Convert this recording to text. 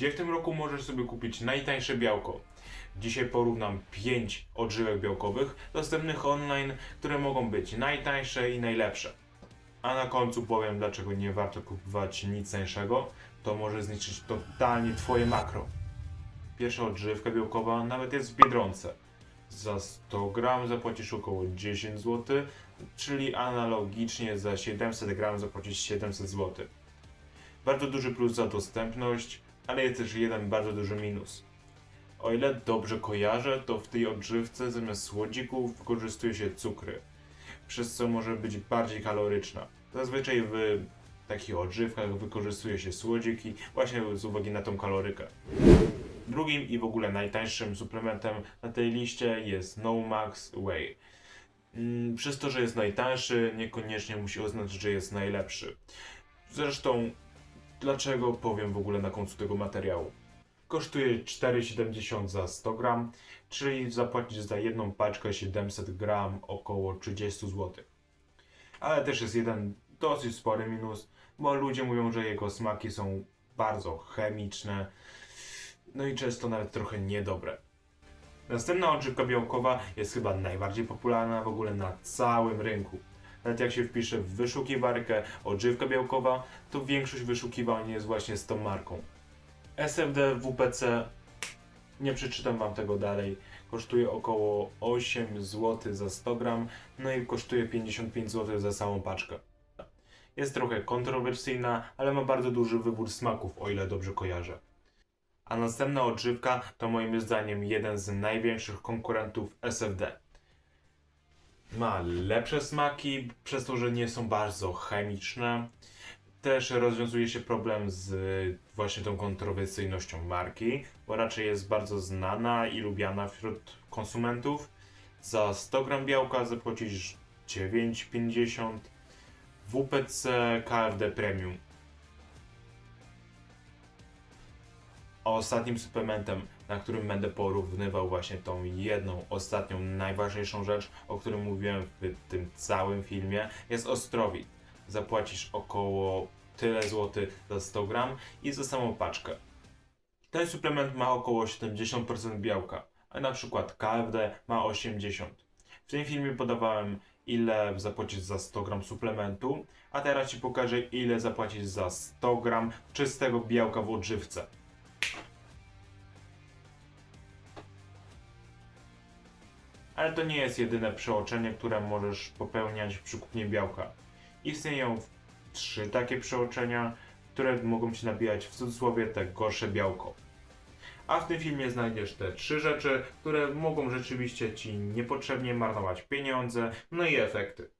Gdzie w tym roku możesz sobie kupić najtańsze białko? Dzisiaj porównam 5 odżywek białkowych dostępnych online, które mogą być najtańsze i najlepsze. A na końcu powiem, dlaczego nie warto kupować nic tańszego. To może zniszczyć totalnie Twoje makro. Pierwsza odżywka białkowa nawet jest w Biedronce. Za 100 gram zapłacisz około 10 zł, czyli analogicznie za 700 gram zapłacisz 700 zł. Bardzo duży plus za dostępność, ale jest też jeden bardzo duży minus. O ile dobrze kojarzę, to w tej odżywce zamiast słodzików wykorzystuje się cukry, przez co może być bardziej kaloryczna. Zazwyczaj w takich odżywkach wykorzystuje się słodziki właśnie z uwagi na tą kalorykę. Drugim i w ogóle najtańszym suplementem na tej liście jest No Max Whey. Mm, Przez to, że jest najtańszy, niekoniecznie musi oznaczać, że jest najlepszy. Zresztą, dlaczego powiem w ogóle na końcu tego materiału. Kosztuje 4,70 za 100 gram, czyli zapłacić za jedną paczkę 700 gram około 30 zł. Ale też jest jeden dosyć spory minus, bo ludzie mówią, że jego smaki są bardzo chemiczne, no i często nawet trochę niedobre. Następna odżywka białkowa jest chyba najbardziej popularna w ogóle na całym rynku. Nawet jak się wpisze w wyszukiwarkę odżywka białkowa, to większość wyszukiwań jest właśnie z tą marką. SFD WPC, nie przeczytam Wam tego dalej, kosztuje około 8 zł za 100 gram, no i kosztuje 55 zł za całą paczkę. Jest trochę kontrowersyjna, ale ma bardzo duży wybór smaków, o ile dobrze kojarzę. A następna odżywka to moim zdaniem jeden z największych konkurentów SFD. Ma lepsze smaki, przez to, że nie są bardzo chemiczne. Też rozwiązuje się problem z właśnie tą kontrowersyjnością marki, bo raczej jest bardzo znana i lubiana wśród konsumentów. Za 100 gram białka zapłacisz 9,50 WPC KFD Premium. Ostatnim suplementem, na którym będę porównywał właśnie tą jedną, ostatnią, najważniejszą rzecz, o którym mówiłem w tym całym filmie, jest Ostrowit. Zapłacisz około tyle złotych za 100 gram i za samą paczkę. Ten suplement ma około 70% białka, a na przykład KFD ma 80%. W tym filmie podawałem ile zapłacić za 100 gram suplementu, a teraz Ci pokażę ile zapłacić za 100 gram czystego białka w odżywce. Ale to nie jest jedyne przeoczenie, które możesz popełniać przy kupnie białka. Istnieją trzy takie przeoczenia, które mogą ci nabijać w cudzysłowie te gorsze białko. A w tym filmie znajdziesz te trzy rzeczy, które mogą rzeczywiście ci niepotrzebnie marnować pieniądze, no i efekty.